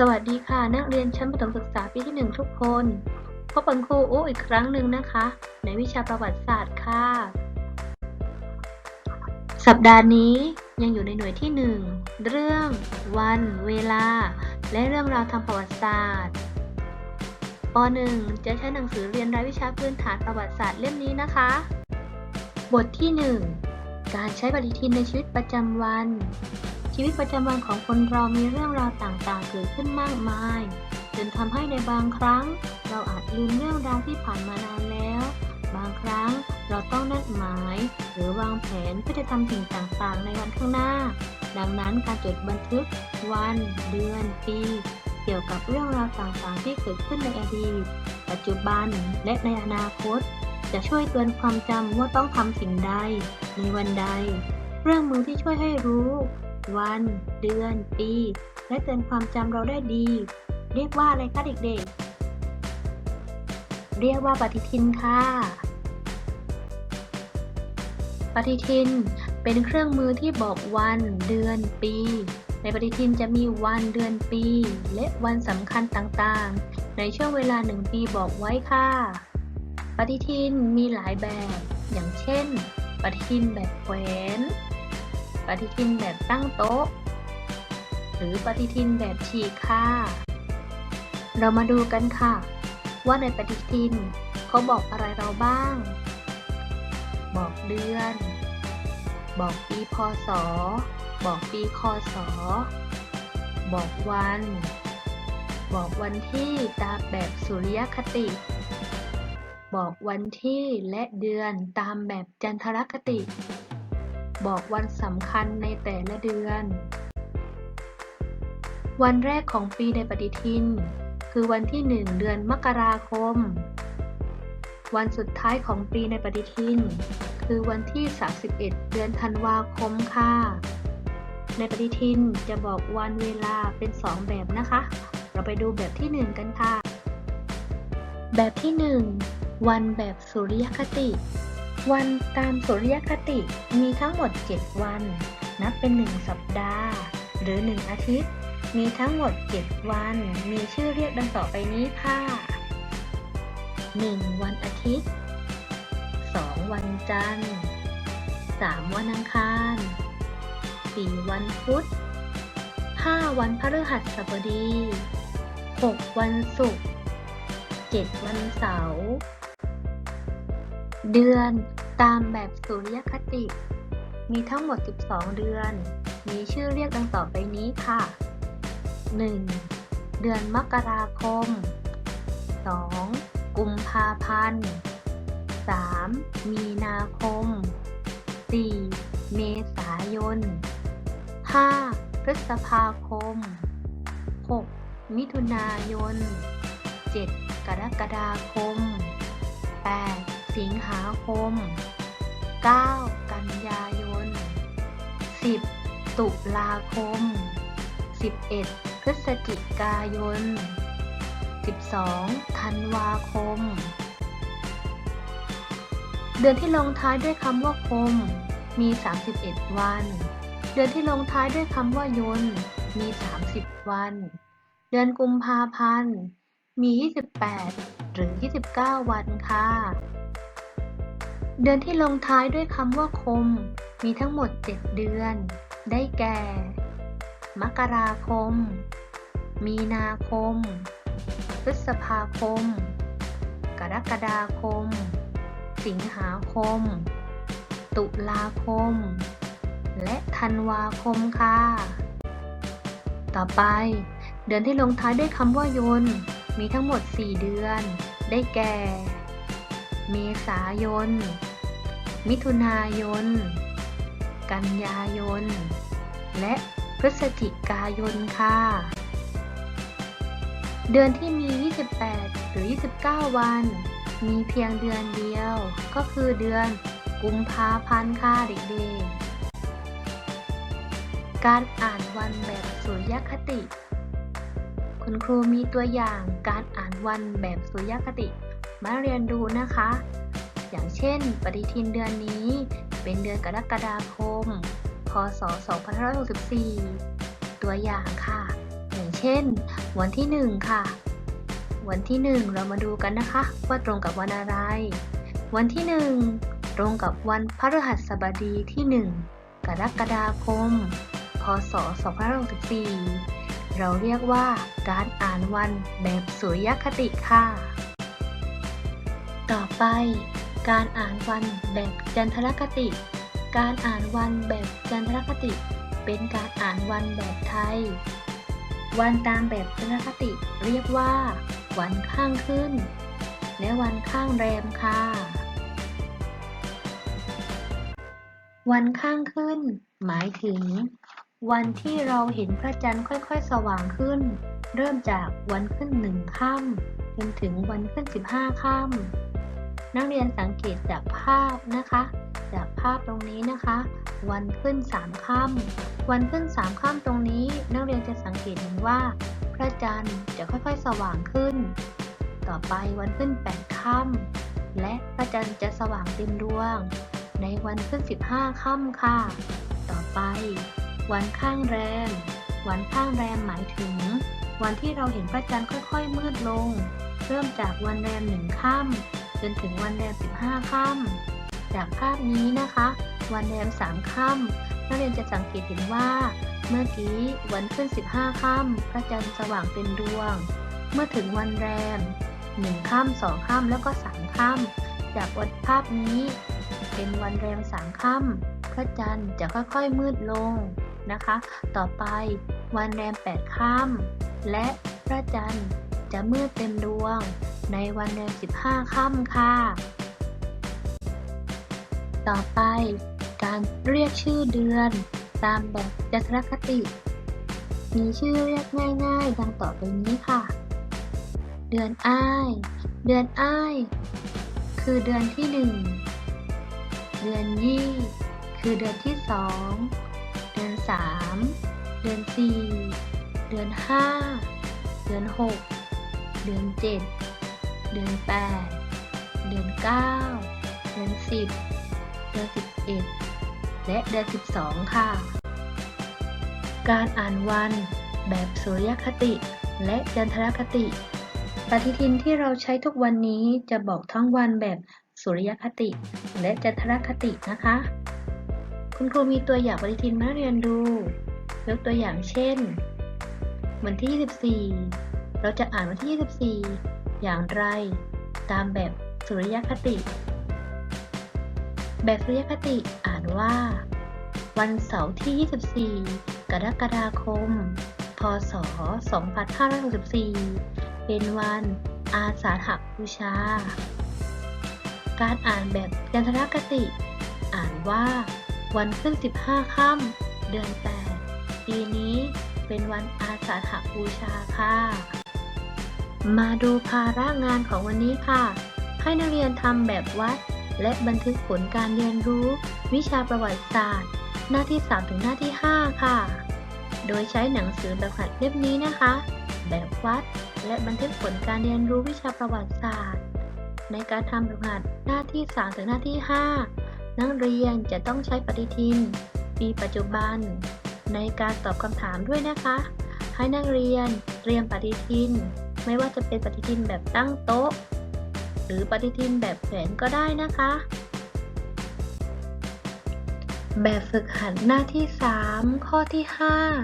สวัสดีค่ะ นักเรียนชั้นประถมศึกษาปีที่หนึ่งทุกคน พบกับครูอู้อีกครั้งหนึ่งนะคะ ในวิชาประวัติศาสตร์ค่ะ สัปดาห์นี้ยังอยู่ในหน่วยที่หนึ่งเรื่อง วัน เวลา และเรื่องราวทางประวัติศาสตร์ป .1 จะใช้หนังสือเรียนรายวิชาพื้นฐานประวัติศาสตร์เล่มนี้นะคะ บทที่ 1 การใช้ปฏิทินในชีวิตประจำวัน ชีวิตประจำวันของคนเรามีเรื่องราวต่างๆ เกิดขึ้นมากมาย จนทำให้ในบางครั้ง เราอาจลืมเรื่องราวที่ผ่านมานานแล้ว บางครั้งเราต้องนัดหมาย หรือวางแผนเพื่อจะทำสิ่งต่างๆ ในวันข้างหน้า ดังนั้นการจดบันทึก วัน เดือน ปี เกี่ยวกับเรื่องราวต่างๆ ที่เกิดขึ้นในอดีต ปัจจุบันและในอนาคต จะช่วยเตือนความจำว่าต้องทำสิ่งใด ในวันใด เครื่องมือที่ช่วยให้รู้ วัน เดือน ปี และเตือนความจำเราได้ดี เรียกว่าอะไรคะเด็กๆ เรียกว่าปฏิทินค่ะ ปฏิทินเป็นเครื่องมือที่บอกวัน เดือน ปี ในปฏิทินจะมีวันเดือนปี และวันสำคัญต่างๆ ในช่วงเวลาหนึ่งปีบอกไว้ค่ะ ปฏิทินมีหลายแบบ อย่างเช่น ปฏิทินแบบแขวน ปฏิทินแบบตั้งโต๊ะ หรือปฏิทินแบบฉีกค่ะ เรามาดูกันค่ะ ว่าในปฏิทินเขาบอกอะไรเราบ้าง บอกเดือน บอกปีพศ บอกปีคศ บอกวัน บอกวันที่ตามแบบสุริยคติ บอกวันที่และเดือนตามแบบจันทรคติ บอกวันสำคัญในแต่ละเดือน วันแรกของปีในปฏิทิน คือวันที่ 1 เดือนมกราคม วันสุดท้ายของปีในปฏิทิน คือวันที่ 31 เดือนธันวาคมค่ะ ในปฏิทินจะบอกวันเวลาเป็น 2 แบบนะคะ เราไปดูแบบที่ 1 กันค่ะ แบบที่ 1 วันแบบสุริยคติ วันตามสุริยคติมีทั้งหมด 7 วัน นับเป็น 1 สัปดาห์ หรือ 1 อาทิตย์ มีทั้งหมด 7 วัน มีชื่อเรียกดังต่อไปนี้ค่ะ 1. วันอาทิตย์ 2. วันจันทร์ 3. วันอังคาร 4. วันพุธ 5. วันพฤหัสบดี 6. วันศุกร์ 7. วันเสาร์ เดือนตามแบบสุริยคติ มีทั้งหมด 12 เดือน มีชื่อเรียกดังต่อไปนี้ค่ะ 1. เดือนมกราคม 2. กุมภาพันธ์ 3. มีนาคม 4. เมษายน 5. พฤษภาคม 6. มิถุนายน 7. กรกฎาคม 8. สิงหาคม 9. กันยายน 10. ตุลาคม 11. พฤศจิกายน 12. ธันวาคม เดือนที่ลงท้ายด้วยคำว่าคม มี 31 วัน เดือนที่ลงท้ายด้วยคำว่ายนมี 30 วัน เดือนกุมภาพันธ์ มี 28 หรือ 29 วันค่ะ เดือนที่ลงท้ายด้วยคำว่าคม มีทั้งหมด 7 เดือน ได้แก่ มกราคม มีนาคม พฤษภาคม กรกฎาคม สิงหาคม ตุลาคม และธันวาคมค่ะ ต่อไป เดือนที่ลงท้ายด้วยคำว่ายน มีทั้งหมด 4 เดือน ได้แก่ เมษายน มิถุนายน กันยายน และพฤศจิกายนค่ะ เดือนที่มี 28 หรือ 29 วัน มีเพียงเดือนเดียว ก็คือเดือนกุมภาพันธ์ค่ะเด็กๆ การอ่านวันแบบสุริยคติ คุณครูมีตัวอย่างการอ่านวันแบบสุริยคติ มาเรียนดูนะคะ อย่างเช่น ปฏิทินเดือนนี้ เป็นเดือนกรกฎาคม พศ 2564 ตัวอย่างค่ะ อย่างเช่น วันที่ 1 ค่ะ วันที่ 1 เรามาดูกันนะคะ ว่าตรงกับวันอะไร วันที่ 1 ตรงกับวันพฤหัสบดีที่ 1 กรกฎาคม พศ 2564 เราเรียกว่าการอ่านวันแบบสุริยคติค่ะต่อไป การอ่านวันแบบจันทรคติ การอ่านวันแบบจันทรคติ เป็นการอ่านวันแบบไทย วันตามแบบจันทรคติเรียกว่า วันข้างขึ้น และวันข้างแรมค่ะ วันข้างขึ้น หมายถึง วันที่เราเห็นพระจันทร์ค่อยๆ สว่างขึ้น เริ่มจากวันขึ้นหนึ่งค่ำจนถึงวันขึ้นสิบห้าค่ำ นักเรียนสังเกตจากภาพนะคะ จากภาพตรงนี้นะคะ วันขึ้นสามค่ำวันขึ้นสามค่ำตรงนี้ นักเรียนจะสังเกตเห็นว่า พระจันทร์จะค่อยๆ สว่างขึ้น ต่อไปวันขึ้นแปดค่ำและพระจันทร์จะสว่างเต็มดวง ในวันขึ้น 15ค่ำค่ะ ต่อไป วันข้างแรม วันข้างแรมหมายถึง วันที่เราเห็นพระจันทร์ค่อย ๆ มืดลง เริ่มจากวันแรมหนึ่งค่ำ จนถึงวันแรม 15 ค่ำจากภาพนี้นะคะ วันแรม 3 ค่ำนักเรียนจะสังเกตเห็นว่า เมื่อกี้วันขึ้น 15 ค่ำพระจันทร์สว่างเต็มดวง เมื่อถึงวันแรม 1 ค่ำ 2 ค่ำ แล้วก็ 3 ค่ำ จากวันภาพนี้เป็นวันแรมสามค่ำ พระจันทร์จะค่อยๆมืดลงนะคะ ต่อไปวันแรมแปดค่ำ และพระจันทร์จะมืดเต็มดวง ในวันแรมสิบห้าค่ำค่ะ ต่อไปการเรียกชื่อเดือน ตามแบบจันทรคติ มีชื่อเรียกง่ายๆ ดังต่อไปนี้ค่ะ เดือนอ้าย เดือนอ้าย คือเดือนที่หนึ่งเดือนยี่ คือเดือนที่สองเดือนสามเดือนสี่เดือนห้าเดือนหกเดือนเจ็ด เดือนแปดเดือนเก้าเดือนสิบเดือนสิบเอ็ดและเดือนสิบสองค่ะ การอ่านวันแบบสุริยคติและจันทรคติ ปฏิทินที่เราใช้ทุกวันนี้จะบอกทั้งวันแบบสุริยคติ และจันทรคตินะคะ คุณครูมีตัวอย่างปฏิทินมาเรียนดู ยกตัวอย่างเช่น วันที่ 24 เราจะอ่านวันที่ 24 อย่างไร ตามแบบสุริยคติ แบบสุริยคติอ่านว่า วันเสาร์ที่ 24 กรกฎาคม พศ 2564 เป็นวันอาสาหบูชา การอ่านแบบจันทรคติ อ่านว่า วันขึ้น 15 ค่ำเดือน 8 ปีนี้เป็นวันอาสาหบูชาค่ะ มาดูภาระงานของวันนี้ค่ะ ให้นักเรียนทำแบบวัด และบันทึกผลการเรียนรู้ วิชาประวัติศาสตร์ หน้าที่ 3 ถึงหน้าที่ 5 ค่ะ โดยใช้หนังสือแบบหัดเล่มนี้นะคะ แบบวัด และบันทึกผลการเรียนรู้วิชาประวัติศาสตร์ ในการทำแบบหัดหน้าที่ 3 ถึงหน้าที่ 5 นักเรียนจะต้องใช้ปฏิทิน ปีปัจจุบัน ในการตอบคำถามด้วยนะคะ ให้นักเรียนเตรียมปฏิทิน ไม่ว่าจะเป็นปฏิทินแบบตั้งโต๊ะ หรือปฏิทินแบบแขวนก็ได้นะคะ แบบฝึกหัดหน้าที่ 3 ข้อที่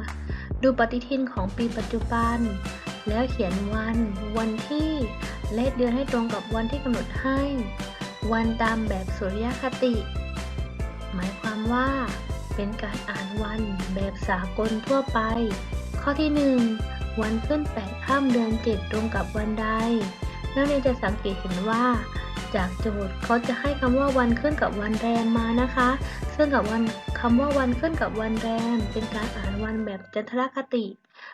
5 ดูปฏิทินของปีปัจจุบัน แล้วเขียนวัน วันที่และเดือนให้ตรงกับวันที่กำหนดให้ วันตามแบบสุริยคติ หมายความว่า เป็นการอ่านวันแบบสากลทั่วไป ข้อที่ 1 วันขึ้น8ค่ำเดือน7ตรงกับวันใด นักเรียนจะสังเกตเห็นว่า จากโจทย์เขาจะให้คำว่าวันขึ้นกับวันแรมมานะคะ ซึ่งกับวันคำว่าวันขึ้นกับวันแรม เป็นการอ่านวันแบบจันทรคติ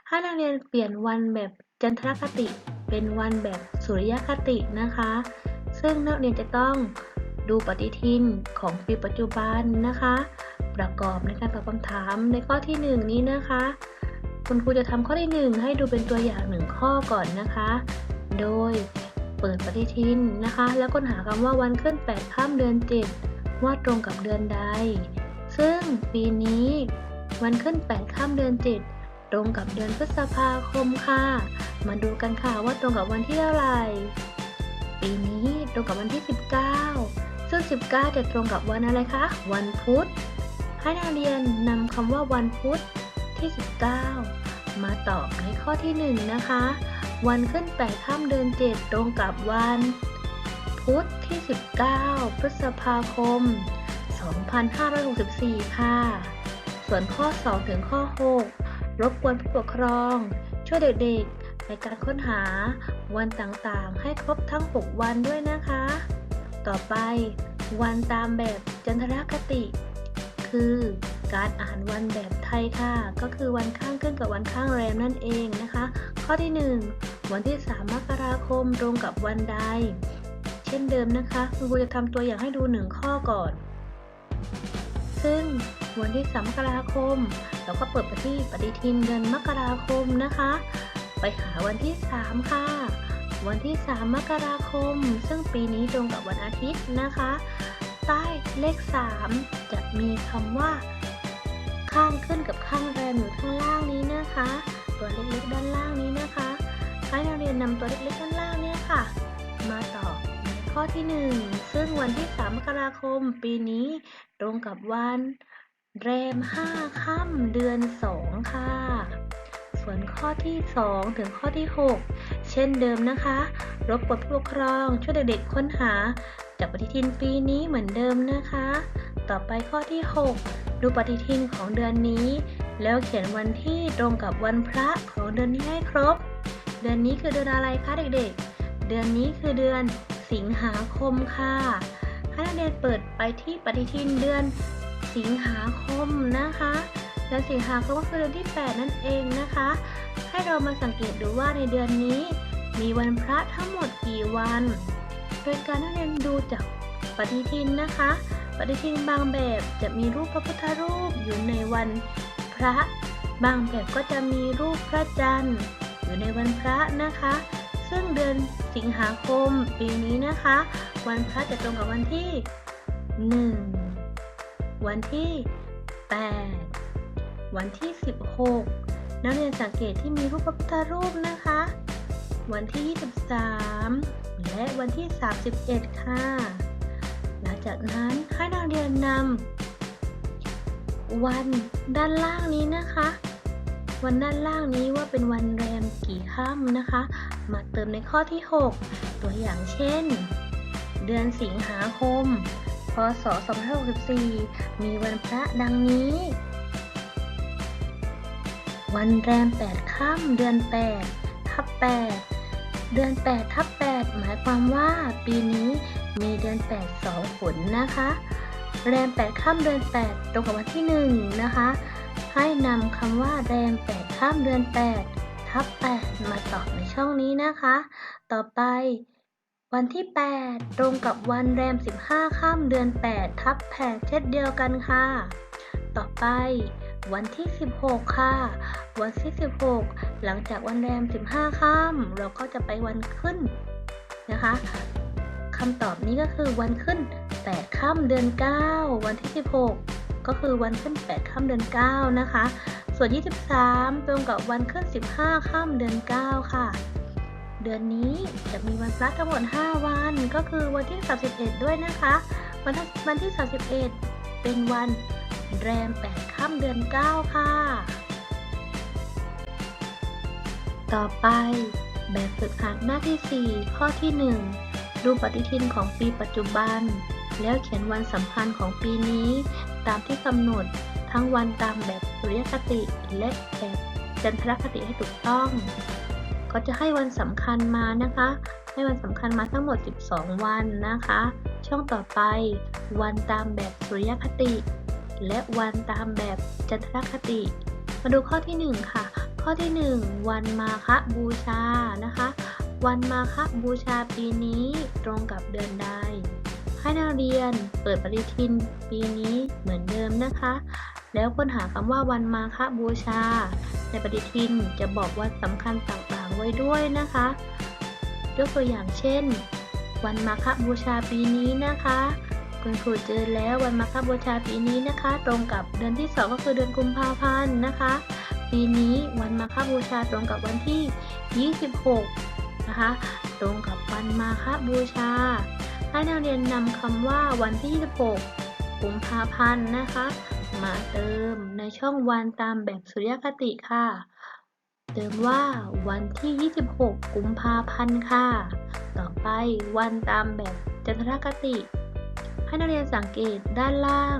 ให้นักเรียนเปลี่ยนวันแบบจันทรคติ เป็นวันแบบสุริยคตินะคะ ซึ่งนักเรียนจะต้องดูปฏิทินของปีปัจจุบันนะคะ ประกอบในการตอบคำถามในข้อที่ 1 นี้นะคะ คุณครูจะทำข้อที่ 1 ให้ดูเป็นตัวอย่างหนึ่งข้อก่อนนะคะ โดยเปิดปฏิทินนะคะ แล้วค้นหาคำว่าวันขึ้น8ค่ำเดือน 7 ว่าตรงกับเดือนใด ซึ่งปีนี้ วันขึ้น8ค่ำเดือน 7 ตรงกับเดือนพฤษภาคมค่ะ มาดูกันค่ะว่าตรงกับวันที่เท่าไหร่ ปีนี้ตรงกับวันที่ 19 ซึ่ง 19 จะตรงกับวันอะไรคะ วันพุธ ให้นักเรียนนำคำว่าวันพุธ ที่ 19 มาตอบในข้อที่ 1 นะคะ วันขึ้นแปดค่ำเดือน 7 ตรงกับวัน พุธที่ 19 พฤษภาคม 2564 ค่ะ ส่วนข้อ 2 ถึงข้อ 6 รบกวนผู้ปกครอง ช่วยเด็กๆ ในการค้นหาวันต่างๆ ให้ครบทั้ง 6 วันด้วยนะคะ ต่อไปวันตามแบบจันทรคติ คือ การอ่านวันแบบไทยค่ะ ก็คือวันข้างขึ้นกับวันข้างแรมนั่นเองนะคะ ข้อที่ 1 วันที่ 3 มกราคมตรงกับวันใด เช่นเดิมนะคะคุณครูจะทำตัวอย่างให้ดู 1 ข้อก่อน ซึ่งวันที่ 3 มกราคม เราก็เปิดไปที่ปฏิทินเดือนมกราคมนะคะ ไปหาวันที่ 3 ค่ะ วันที่ 3 มกราคม ซึ่งปีนี้ตรงกับวันอาทิตย์นะคะ ใต้เลข 3 จะมีคำว่า ข้างขึ้นกับข้างแรมอยู่ข้างล่างนี้นะคะ ตัวเล็กๆด้านล่างนี้นะคะให้นักเรียนนำตัวเล็กๆด้านล่างเนี่ยค่ะ มาตอบในข้อที่ 1 ซึ่งวันที่ 3 มกราคมปีนี้ ตรงกับวันแรม 5 ค่ำเดือน 2 ค่ะ ส่วนข้อที่ 2 ถึงข้อที่ 6 เช่นเดิมนะคะ รบกวนผู้ปกครองช่วยเด็กๆค้นหาจากปฏิทินปีนี้เหมือนเดิมนะคะ ต่อไปข้อที่ 6 ดูปฏิทินของเดือนนี้ แล้วเขียนวันที่ตรงกับวันพระของเดือนนี้ให้ครบ เดือนนี้คือเดือนอะไรคะเด็กๆ เดือนนี้คือเดือนสิงหาคมค่ะให้นักเรียนเปิดไปที่ปฏิทินเดือนสิงหาคมนะคะเดือนสิงหาคมก็คือเดือนที่ 8 นั่นเองนะคะ ให้เรามาสังเกตดูว่าในเดือนนี้ มีวันพระทั้งหมดกี่วัน โดยการนักเรียนดูจากปฏิทินนะคะ ปฏิทินบางแบบจะมีรูปพระพุทธรูปอยู่ในวันพระ บางแบบก็จะมีรูปพระจันทร์อยู่ในวันพระนะคะ ซึ่งเดือนสิงหาคมปีนี้นะคะ วันพระจะตรงกับวันที่ 1 วันที่ 8 วันที่ 16 นักเรียนสังเกตที่มีรูปพระพุทธรูปนะคะ วันที่ 23 และวันที่ 31 ค่ะ จากนั้นให้นักเรียนนำวันด้านล่างนี้นะคะ วันด้านล่างนี้ว่าเป็นวันแรมกี่ค่ำนะคะ มาเติมในข้อที่ 6 ตัวอย่างเช่น เดือนสิงหาคม พศ 2564 มีวันพระดังนี้ วันแรม 8 ค่ำเดือน 8 ทับ 8 เดือน 8 ทับ 8 หมายความว่าปีนี้ มีเดือน 8 2ฝนนะคะแรม8ค่ำเดือน 8 ตรงกับวันที่ 1 นะคะ ให้นำคำว่าแรม8ค่ำเดือน 8 ทับ 8 มาตอบในช่องนี้นะคะ ต่อไป วันที่ 8 ตรงกับวันแรม 15ค่ำเดือน 8 ทับ 8 เช่นเดียวกันค่ะ ต่อไปวันที่ 16 ค่ะ วันที่ 16 หลังจากวันแรม 15ค่ำเราก็จะไปวันขึ้นนะคะ คำตอบนี้ก็คือวันขึ้น 8 ค่ำเดือน 9 วันที่ 16 ก็คือวันขึ้น 8 ค่ำเดือน 9 นะคะ ส่วน 23 ตรงกับวันขึ้น 15 ค่ำเดือน 9 ค่ะ เดือนนี้จะมีวันพระทั้งหมด 5 วัน ก็คือวันที่ 31 ด้วยนะคะ วันที่วันที่ 31 เป็นวันแรม 8 ค่ำเดือน 9 ค่ะ ต่อไปแบบฝึกหัดหน้าที่ 4 ข้อที่ 1 ดูปฏิทินของปีปัจจุบัน แล้วเขียนวันสำคัญของปีนี้ ตามที่กำหนดทั้งวันตามแบบสุริยคติและแบบจันทรคติให้ถูกต้องก็จะให้วันสำคัญมานะคะ ให้วันสำคัญมาทั้งหมด 12 วันนะคะ ช่องต่อไป วันตามแบบสุริยคติ และวันตามแบบจันทรคติ มาดูข้อที่ 1 ค่ะ ข้อที่ 1 วันมาฆบูชานะคะ วันมาฆบูชาปีนี้ตรงกับเดือนใด ให้นักเรียนเปิดปฏิทินปีนี้เหมือนเดิมนะคะ แล้วค้นหาคำว่าวันมาฆบูชา ในปฏิทินจะบอกวันสำคัญต่างๆไว้ด้วยนะคะ ยกตัวอย่างเช่น วันมาฆบูชาปีนี้นะคะ คุณครูเจอแล้ววันมาฆบูชาปีนี้นะคะ ตรงกับเดือนที่2ก็คือเดือนกุมภาพันธ์นะคะ ปีนี้วันมาฆบูชาตรงกับวันที่ 26 นะคะ ตรงกับวันมาฆบูชา ให้นักเรียนนำคำว่าวันที่ 26กุมภาพันธ์นะคะ มาเติมในช่องวันตามแบบสุริยคติค่ะ เติมว่าวันที่ 26 กุมภาพันธ์ค่ะ ต่อไปวันตามแบบจันทรคติให้นักเรียนสังเกตด้านล่าง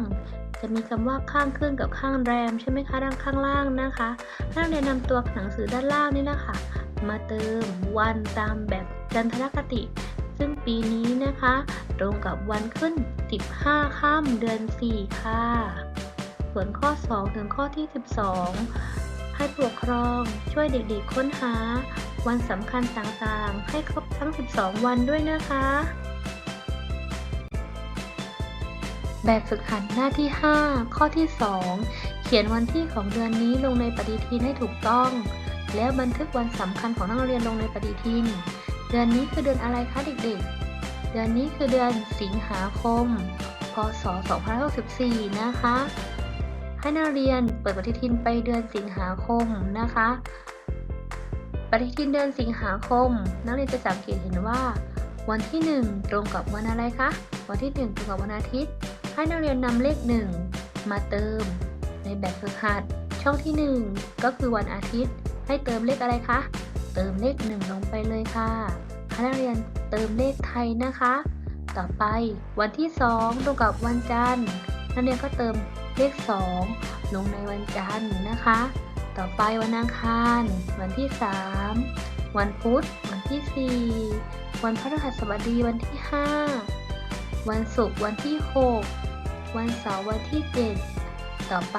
จะมีคำว่าข้างขึ้นกับข้างแรมใช่ไหมคะด้านข้างล่างนะคะให้นักเรียนนำตัวหนังสือด้านล่างนี่นะคะ มาเติมวันตามแบบจันทรคติ ซึ่งปีนี้นะคะ ตรงกับวันขึ้น 15ค่ำเดือน 4 ค่ะ ส่วนข้อ 2 ถึงข้อที่ 12 ให้ผู้ปกครองช่วยเด็กๆค้นหา วันสำคัญต่างๆ ให้ครบทั้ง 12 วันด้วยนะคะ แบบฝึกหัดหน้าที่ 5 ข้อที่ 2 เขียนวันที่ของเดือนนี้ลงในปฏิทินให้ถูกต้อง แล้วบันทึกวันสำคัญของนักเรียนลงในปฏิทิน เดือนนี้คือเดือนอะไรคะเด็กๆ เดือนนี้คือเดือนสิงหาคม พศ 2564 นะคะ ให้นักเรียนเปิดปฏิทินไปเดือนสิงหาคมนะคะ ปฏิทินเดือนสิงหาคม นักเรียนจะสังเกตเห็นว่า วันที่ 1 ตรงกับวันอะไรคะ วันที่ 1 ตรงกับวันอาทิตย์ ให้นักเรียนนำเลข 1 มาเติม ในแบบฝึกหัด ช่องที่ 1 ก็คือวันอาทิตย์ ให้เติมเลขอะไรคะ เติมเลข 1 ลงไปเลยค่ะให้นักเรียนเติมเลขไทยนะคะ ต่อไปวันที่ 2 ตรงกับวันจันทร์ นักเรียนก็เติมเลข 2 ลงในวันจันทร์นะคะ ต่อไปวันอังคาร วันที่ 3 วันพุธ วันที่ 4 วันพฤหัสบดีวันที่ 5วันศุกร์วันที่ 6 วันเสาร์วันที่ 7 ต่อไป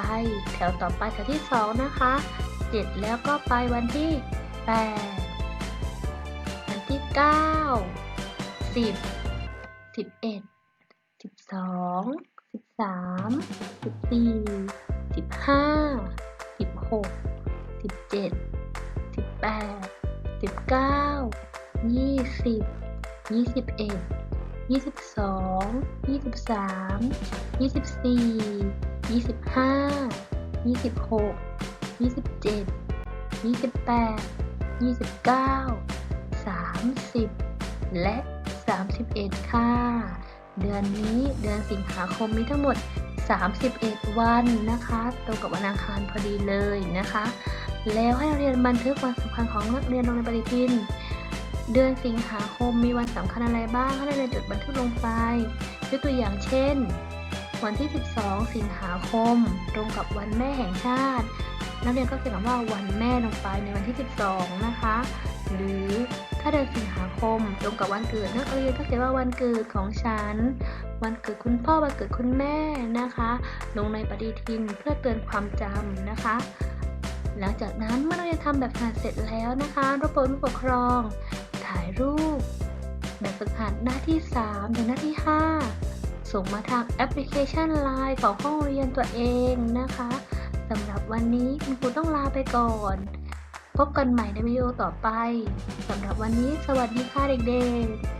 แถวต่อไปแถวที่ 2 นะคะ 7 แล้วก็ไปวันที่ 8 วันที่ 9 10 11 12 13 14 15 16 17 18 19 20 21 22 23 24 25 26 27 28 29 30และ31ค่ะ เดือนนี้เดือนสิงหาคมมีทั้งหมด 31 วันนะคะตรงกับวันอังคารพอดีเลยนะคะ แล้วให้เรียนบันทึกวันสำคัญของนักเรียนลงในปฏิทิน เดือนสิงหาคมมีวันสำคัญอะไรบ้างให้นักเรียนจดบันทึกลงไปยกตัวอย่างเช่น วันที่ 12 สิงหาคม ตรงกับวันแม่แห่งชาติ นักเรียนก็เขียนคำว่าวันแม่ลงไปในวันที่ 12 นะคะ หรือถ้าเดือนสิงหาคม ตรงกับวันเกิดนักเรียนก็เขียนว่าวันเกิดของฉัน วันเกิดคุณพ่อวันเกิดคุณแม่นะคะ ลงในปฏิทินเพื่อเตือนความจำนะคะหลังจากนั้นเมื่อนักเรียนทำแบบฝึกหัดเสร็จแล้วนะคะรบกวนผู้ปกครอง ถ่ายรูป แบบฝึกหัดหน้าที่ 3 ถึงหน้าที่ 5 ส่งมาทางแอปพลิเคชัน Line ของห้องเรียนตัวเองนะคะสำหรับวันนี้คุณครูต้องลาไปก่อน พบกันใหม่ในวิดีโอต่อไปสำหรับวันนี้สวัสดีค่ะเด็กๆ